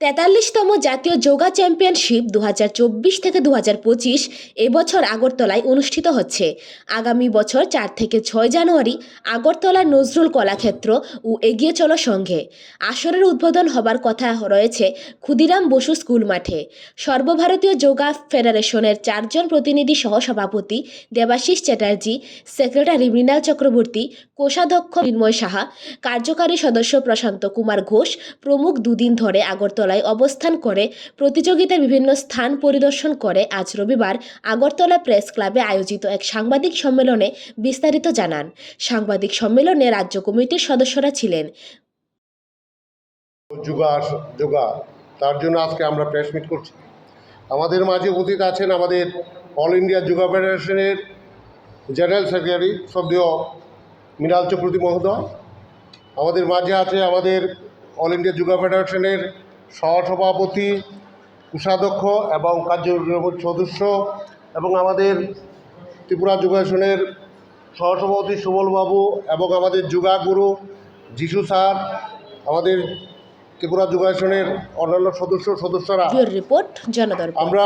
তেতাল্লিশতম জাতীয় যোগা চ্যাম্পিয়নশিপ দু হাজার চব্বিশ থেকে দু পঁচিশ এবছর আগরতলায় অনুষ্ঠিত হচ্ছে। আগামী বছর চার থেকে ছয় জানুয়ারি আগরতলা নজরুল কলাক্ষেত্র ও এগিয়ে চলো সঙ্ঘে আসরের উদ্বোধন হবার কথা রয়েছে ক্ষুদিরাম বসু স্কুল মাঠে। সর্বভারতীয় যোগা ফেডারেশনের চারজন প্রতিনিধি সহ সভাপতি দেবাশিস চ্যাটার্জি, সেক্রেটারি মৃণাল চক্রবর্তী, কোষাধ্যক্ষ মৃন্ময় সাহা, কার্যকারী সদস্য প্রশান্ত কুমার ঘোষ প্রমুখ দুদিন ধরে আগরতলায় অবস্থান করে। প্রতিযোগিতার বিভিন্ন স্থান পরিদর্শন করে আজ রবিবার আগরতলা প্রেস ক্লাবে আয়োজিত এক সাংবাদিক সম্মেলনে বিস্তারিত জানান। সাংবাদিক সম্মেলনে রাজ্য কমিটির সদস্যরা ছিলেন। তার জন্য আজকে আমরা প্রেস মিট করছি। আমাদের মাঝে উপস্থিত আছেন আমাদের অল ইন্ডিয়া যোগা ফেডারেশনের জেনারেল সেক্রেটারি শ্রদ্ধেয় মৃণাল চক্রবর্তী মহোদয়। আমাদের মাঝে আছে আমাদের অল ইন্ডিয়া যোগা ফেডারেশনের সহসভাপতি কোষাধ্যক্ষ এবং কার্যনির্বাহী সদস্য এবং আমাদের ত্রিপুরা যোগাসনের সহসভাপতি সুবলবাবু এবং আমাদের যোগা গুরু যিশু স্যার আমাদের ত্রিপুরা যোগাসনের অন্যান্য সদস্য সদস্যরা। রিপোর্ট আমরা